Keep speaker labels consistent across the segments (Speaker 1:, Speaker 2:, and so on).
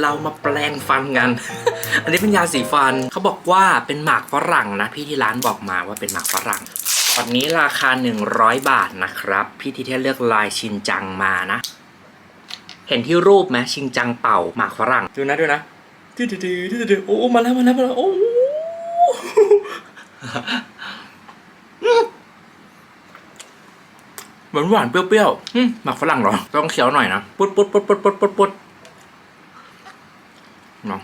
Speaker 1: เรามาแปลงฟันกัน อันนี้เป็นยาสีฟันเขาบอกว่าเป็นหมากฝรั่งนะพี่ที่ร้านบอกมาว่าเป็นหมากฝรั่งตอนนี้ราคา 100 บาทนะครับ พี่ที่เทเลือกลายชินจังมานะ เห็นที่รูปไหมชินจังเป่าหมากฝรั่งดูนะดูนะดืดดืดดืดดืดโอ้มาแล้วมาแล้วมาแล้วโอ้หวานหวานๆเปรี้ยวๆอืมหมากฝรั่งเหรอ ต้องเคี้ยวหน่อยนะปุ๊ดปุ๊ดปุ๊ดปุ๊ดปุ๊ดปุ๊ดปุ๊ด เนาะ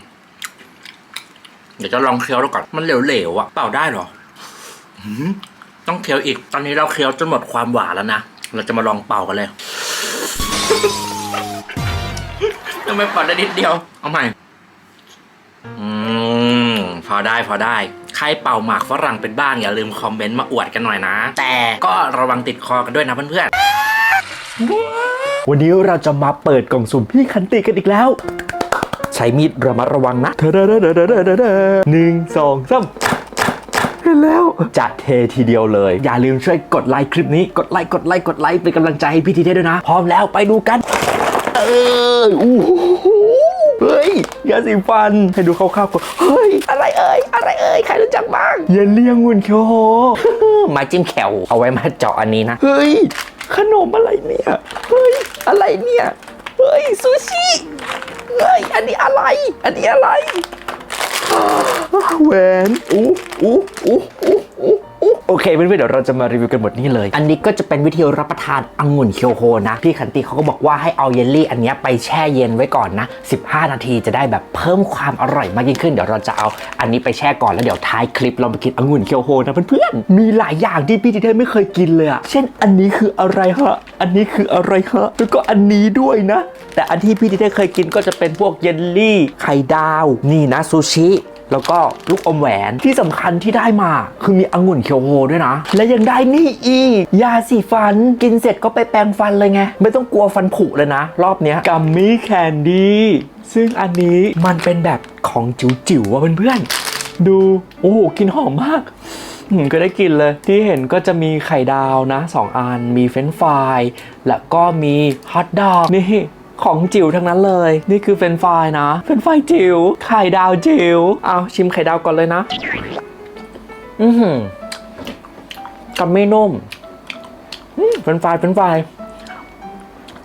Speaker 1: เดี๋ยวจะลองเคี้ยวดูก่อนมันเหลวๆอะเปล่าได้เหรอต้องเคี้ยวอีก ตอนนี้เราเคี้ยวจนหมดความหวานแล้วนะ เราจะมาลองเป่ากันเลยทำไมเป่าได้นิดเดียว เอาใหม่ อืม พอได้พอได้ ใครเป่าหมากฝรั่งเป็นบ้างอย่าลืมคอมเมนต์มาอวดกันหน่อยนะ แต่ก็ระวังติดคอกันด้วยนะเพื่อนๆ
Speaker 2: วันนี้เราจะมาเปิดกล่องสุ่มพี่คันติกันอีกแล้ว ใช้มีดระมัดระวังนะหนึ่งสองสามเห็นแล้วจะเททีเดียวเลย อย่าลืมช่วยกดไลค์คลิปนี้กดไลค์กดไลค์กดไลค์เป็นกำลังใจให้พี่ทีเทด้วยนะ พร้อมแล้วไปดูกัน เอออู้หูเฮ้ยยาสีฟันให้ดูคร่าวๆก่อนเฮ้ย อะไรเอ่ยอะไรเอ่ยใครรู้จักบ้างเยลลี่องุ่นเคียวโฮ
Speaker 1: ไม้จิ้มแขวเอาไว้มาเจาะอันนี้นะ
Speaker 2: เฮ้ย ขนมอะไรเนี่ย เฮ้ย อะไรเนี่ย ฮ้ยซูชิเฮ้ยอันนี้อะไร อันนี้อะไรแหวนอู้อู้อู้อู้อู้ โอเคเพื่อนๆเดี๋ยวเราจะมารีวิวกันหมดนี่เลย
Speaker 1: อันนี้ก็จะเป็นวิธีรับประทานองุ่นเคียวโฮนะ พี่ขันติเขาก็บอกว่าให้เอาเยลลี่อันนี้ไปแช่เย็นไว้ก่อนนะ 15 นาทีจะได้แบบเพิ่มความอร่อยมากยิ่งขึ้น เดี๋ยวเราจะเอาอันนี้ไปแช่ก่อนแล้วเดี๋ยวท้ายคลิปเรามากินองุ่นเคียวโฮนะเพื่อนๆ มีหลายอย่างที่พี่ทิเทไม่เคยกินเลยอะเช่นอันนี้คืออะไรฮะ อันนี้คืออะไรฮะ แล้วก็อันนี้ด้วยนะ แต่อันที่พี่ทิเทเคยกินก็จะเป็นพวกเยลลี่ ไข่ดาว นี่นะซูชิ แล้วก็ลูกอมแหวนที่สำคัญที่ได้มา คือมีองุ่นเคียวโฮด้วยนะ และยังได้นี่อีกยาสีฟันกินเสร็จก็ไปแปรงฟันเลยไง ไม่ต้องกลัวฟันผุเลยนะ รอบเนี้ย
Speaker 2: กัมมี่แคนดี้ซึ่งอันนี้มันเป็นแบบของจิ๋วๆว่ะเพื่อนๆ ดู โอ้โหกินหอมมากก็ได้กินเลยที่เห็นก็จะมีไข่ดาวนะสองอันมีเฟรนฟรายแล้วก็มีฮอทดอกนี่ ของจิ๋วทั้งนั้นเลย นี่คือเฟรนฟรายนะ เฟรนฟรายจิ๋วไข่ดาวจิ๋วเอาชิมไข่ดาวก่อนเลยนะ อือหือกับไม่นุ่มเฟรนฟรายเฟรนฟราย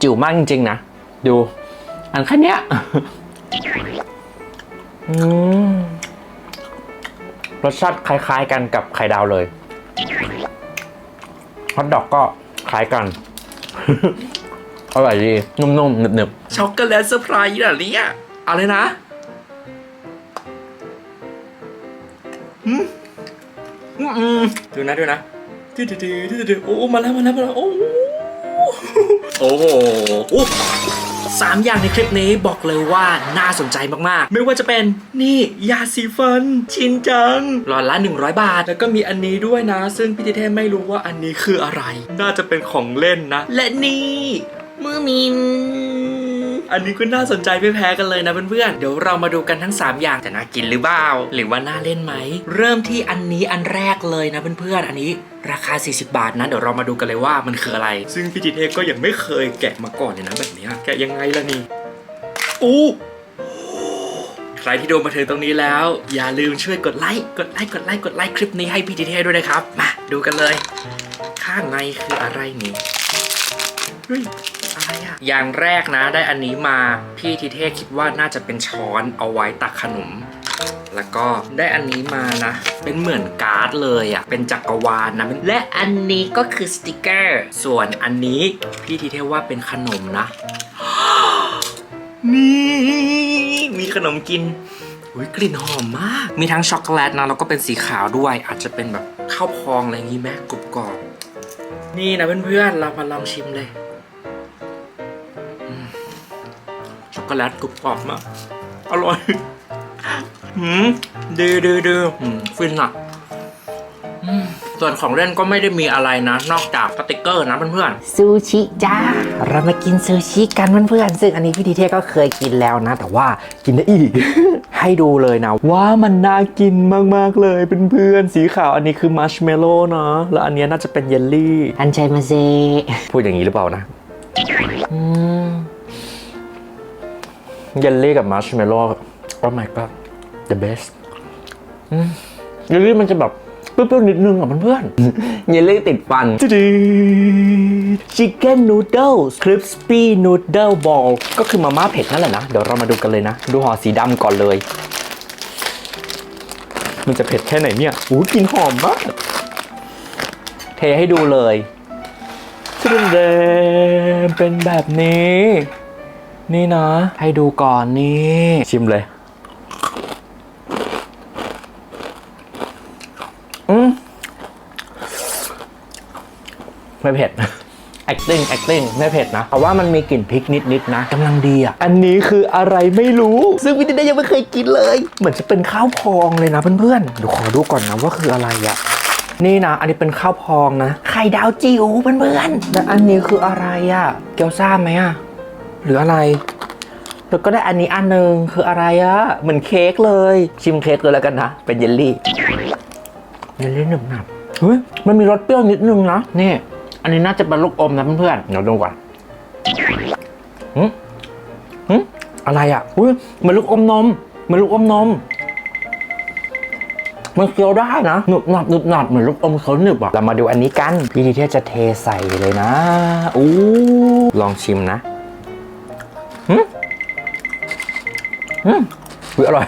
Speaker 2: จิ๋วมากจริง ๆ นะ ดู อันแค่เนี้ยรสชาติคล้าย ๆ กันกับไข่ดาวเลยฮอทดอกก็คล้ายกัน อร่อยดี นุ่มๆหนึบ
Speaker 1: ช็อกโกแลตเซอร์ไพรส์เหรอเนี่ยเอาเลยนะอืมอืมอืมดูนะดูนะดูดูดูดูดูโอ้มาแล้วมาแล้วมาแล้วโอ้โอ้โหโอ้สามอย่างในคลิปนี้บอกเลยว่าน่าสนใจมากๆ ไม่ว่าจะเป็นนี่ยาสีฟัน ชินจัง หลอดละ 100 บาท แล้วก็มีอันนี้ด้วยนะ ซึ่งพี่เทเทไม่รู้ว่าอันนี้คืออะไร น่าจะเป็นของเล่นนะ และนี่ มือมิน อันนี้ก็น่าสนใจไม่แพ้กันเลยนะเพื่อนๆ เดี๋ยวเรามาดูกันทั้ง 3 อย่างแต่น่ากินหรือเปล่า หรือว่าน่าเล่นไหม เริ่มที่อันนี้อันแรกเลยนะเพื่อนๆ อันนี้ราคา 40 บาทนะ เดี๋ยวเรามาดูกันเลยว่ามันคืออะไร ซึ่งพี่จิตเอกก็ยังไม่เคยแกะมาก่อนเลยนะแบบเนี้ยแกะยังไงล่ะนี่ อู้ใครที่ดูมาถึงตรงนี้แล้ว อย่าลืมช่วยกดไลค์กดไลค์กดไลค์กดไลค์คลิปนี้ให้พี่จิตเอกด้วยนะครับ มาดูกันเลย ข้างในคืออะไรนี่เฮ้ย อย่างแรกนะได้อันนี้มาพี่ทิเทศคิดว่าน่าจะเป็นช้อนเอาไว้ตักขนม แล้วก็ได้อันนี้มานะ เป็นเหมือนการ์ดเลยอะเป็นจักรวาลนะและอันนี้ก็คือสติกเกอร์ส่วนอันนี้พี่ทิเทศว่าเป็นขนมนะนี่มีขนมกินอุ้ยกลิ่นหอมมาก มีทั้งช็อกโกแลตนะแล้วก็เป็นสีขาวด้วย อาจจะเป็นแบบข้าวพองอะไรอย่างงี้ไหมกรุบกรอบนี่นะเพื่อนๆเรามาลองชิมเลย โกแลตกรุบกรอบมาก อร่อยหืมดีดีดีหืมฟินอะอืมส่วนของเล่นก็ไม่ได้มีอะไรนะ นอกจากสติกเกอร์นะเพื่อนๆซูชิจ้า เรามากินซูชิกันเพื่อนๆซึ่งอันนี้พี่ทีเทก็เคยกินแล้วนะ แต่ว่ากินได้อีก ให้ดูเลยนะ
Speaker 2: ว่ามันน่ากินมากๆเลยเพื่อนๆสีขาวอันนี้คือมัชเมลโล่เนาะแล้วอันเนี้ยน่าจะเป็นเยลลี่
Speaker 1: อันชัยมาเซ
Speaker 2: พูดอย่างนี้หรือเปล่านะ
Speaker 1: อืม
Speaker 2: เยลลี่กับมาร์ชเมลโล่โอ้ my god the best อืมเยลลี่มันจะแบบเปรี้ยวๆนิดนึงอะเพื่อนๆเยลลี่ติดฟัน Chicken Noodles Crispy Noodle Ball ก็คือมาม่าเผ็ดนั่นแหละนะ เดี๋ยวเรามาดูกันเลยนะ ดูห่อสีดำก่อนเลย มันจะเผ็ดแค่ไหนเนี่ยอู้กลินหอมมาก เทให้ดูเลยซึ่งเดมเป็นแบบนี้ นี่นะ ให้ดูก่อนนี่ ชิมเลย อืมไม่เผ็ด acting acting ไม่เผ็ดนะเพราะว่ามันมีกลิ่นพริกนิดๆนะกำลังดีอะ อันนี้คืออะไรไม่รู้ ซึ่งวินได้ยังไม่เคยกินเลย เหมือนจะเป็นข้าวพองเลยนะเพื่อนๆเดี๋ยวขอดูก่อนนะว่าคืออะไรอะนี่นะ อันนี้เป็นข้าวพองนะ ไข่ดาวจิ๋วเพื่อนๆแล้วอันนี้คืออะไรอะ เกี๊ยวซ่าไหมอะ หรืออะไร แล้วก็ได้อันนี้อันหนึงคืออะไรอะเหมือนเค้กเลย ชิมเค้กเลยแล้วกันนะ เป็นเยลลี่ เยลลี่หนึบหนับเฮ้ยมันมีรสเปรี้ยวนิดนึงนะนี่ อันนี้น่าจะเป็นลูกอมนะเพื่อนๆเดี๋ยวดูก่อนหึหึอะไรอะอุ้ยเหมือนลูกอมนมเหมือนลูกอมนม มันเคี้ยวได้นะหนึบหนับหนึบหนับเหมือนลูกอมเขาหนึบอะเรามาดูอันนี้กันพี่ทีเทศจะเทใส่เลยนะอู้ลองชิมนะ หึอุ๊ยอร่อย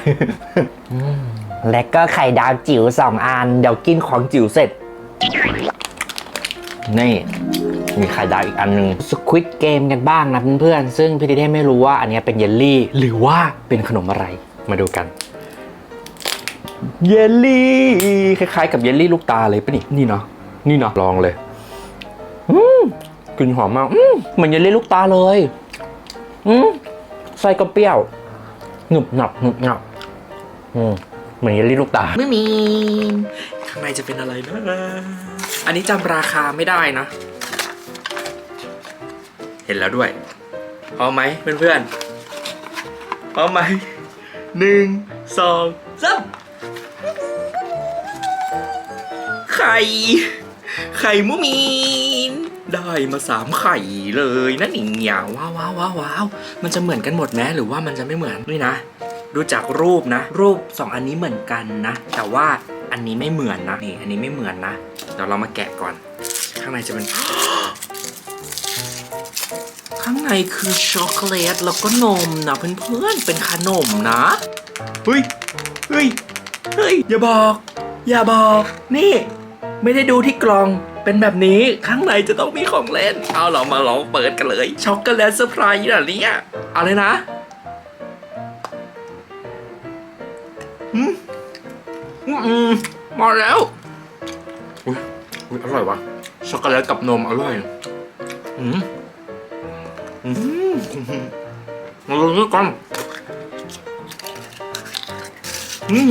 Speaker 2: และก็ไข่ดาวจิ๋วสองอัน เดี๋ยวกินของจิ๋วเสร็จ นี่ มีไข่ดาวอีกอันหนึงสควิตเกมกันบ้างนะเพื่อนๆ ซึ่งพี่ดิเด้ไม่รู้ว่าอันเนี้ยเป็นเยลลี่ หรือว่าเป็นขนมอะไร มาดูกัน เยลลี่ คล้ายๆ กับเยลลี่ลูกตาเลยปะนี่ นี่เนาะ นี่เนาะ ลองเลย อืมกลิ่นหอมมาก อืมเหมือนเยลลี่ลูกตาเลย อืมไส้ก็เปรี้ยว หนุบหนับหนุบหนับอืมเหมือนเยลลี่ลูกตา
Speaker 1: ไม่มี ข้างในจะเป็นอะไรนะ อันนี้จำราคาไม่ได้นะ เห็นแล้วด้วยพร้อมไหมเพื่อนๆพร้อมไหมหนึ่งสองสามไข่ ไข่มุมีน ได้มาสามไข่เลยนะหนิงเหนียวว้าวว้าวว้าวว้าวมันจะเหมือนกันหมดไหมหรือว่ามันจะไม่เหมือนนี่นะ ดูจากรูปนะ รูปสองอันนี้เหมือนกันนะ แต่ว่าอันนี้ไม่เหมือนนะนี่อันนี้ไม่เหมือนนะเดี๋ยวเรามาแกะก่อน ข้างในจะเป็น ข้างในคือช็อกโกแลตแล้วก็นมนะเพื่อนๆเป็นขนมนะเฮ้ยเฮ้ยเฮ้ยอย่าบอก อย่าบอก นี่ ไม่ได้ดูที่กล่อง เป็นแบบนี้ข้างในจะต้องมีของเล่น เอาเรามาลองเปิดกันเลย ช็อกโกแลตเซอร์ไพรส์นะเนี่ยเอาเลยนะอืมอืมมาแล้วอุ้ยอุ้ยอร่อยวะช็อกโกแลตกับนมอร่อยอืมอืมมาลองด้วยกันอืม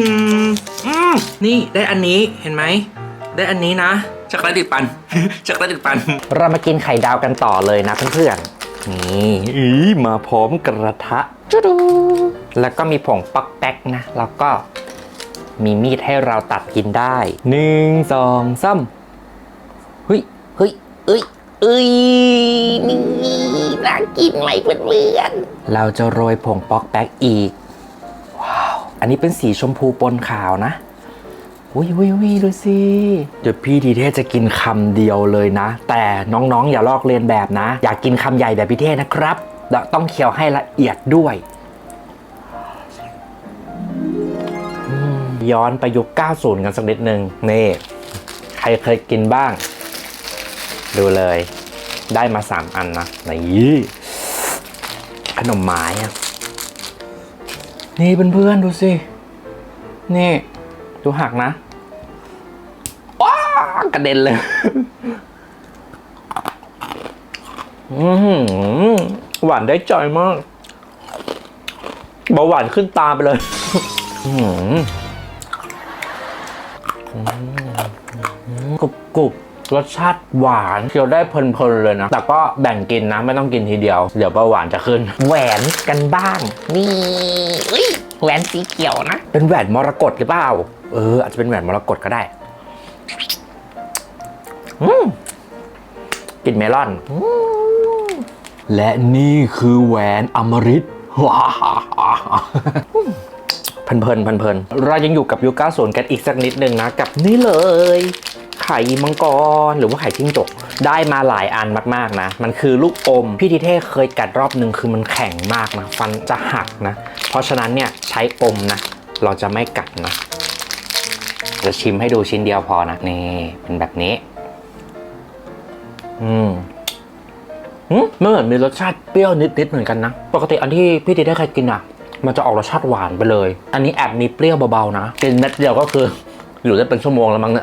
Speaker 1: อืมนี่ได้อันนี้เห็นไหม ได้อันนี้นะ ช็อกโกแลตติดปันช็อกโกแลตติดปัน
Speaker 2: เรามากินไข่ดาวกันต่อเลยนะเพื่อนๆนี่อีมาพร้อมกระทะจุดูแล้วก็มีผงปักแป๊กนะแล้วก็มีมีดให้เราตัดกินได้หนึ่งสองสามเฮ้ยเฮ้ยเอ้ยเอ้ยนี่น่ากินไหมเพื่อนๆเราจะโรยผงป๊อกแป๊กอีก ว้าว อันนี้เป็นสีชมพูปนขาวนะ วิววิววิดูสิเดี๋ยวพี่ดีเทศจะกินคำเดียวเลยนะ แต่น้องๆ อย่าลอกเลียนแบบนะ อยากกินคำใหญ่แบบพี่เทศนะครับต้องเคี้ยวให้ละเอียดด้วยย้อนไปยุค 90 กันสักนิดนึง นี่ ใครเคยกินบ้าง ดูเลย ได้มา 3 อันนะ นี่ ขนมไม้อะนี่เพื่อนๆ ดูสิ นี่ ดูหักนะากระเด็นเลยอื้อหือหวานได้ใจมากเบาหวานขึ้นตาไปเลยอื้อหือกรุบกรุบรสชาติหวานเคี้ยวได้เพลินๆเลยนะ แต่ก็แบ่งกินนะ ไม่ต้องกินทีเดียว เดี๋ยวเบาหวานจะขึ้น แหวนกันบ้าง นี่อุ๊ยแหวนสีเขียวนะ เป็นแหวนมรกตหรือเปล่า เออ อาจจะเป็นแหวนมรกตก็ได้อืม กลิ่นเมลอน และนี่คือแหวนอมฤตว้าวเพลินเพลินเพลินเพลินเรายังอยู่กับยุค90กันอีกสักนิดนึงนะ กับนี่เลย ไข่มังกรหรือว่าไข่จิ้งจกได้มาหลายอันมากๆนะ มันคือลูกอม พี่ทิเท่เคยกัดรอบหนึ่งคือมันแข็งมากนะ ฟันจะหักนะ เพราะฉะนั้นเนี่ยใช้อมนะ เราจะไม่กัดนะ จะชิมให้ดูชิ้นเดียวพอนะ นี่เป็นแบบนี้ อืมอืมมันเหมือนมีรสชาติเปรี้ยวนิดๆเหมือนกันนะ ปกติอันที่พี่ติได้เคยกินอะ มันจะออกรสชาติหวานไปเลย อันนี้แอบมีเปรี้ยวเบาๆนะ กินเม็ดเดียวก็คือ อยู่ได้เป็นชั่วโมงแล้วมั้งเนี่ย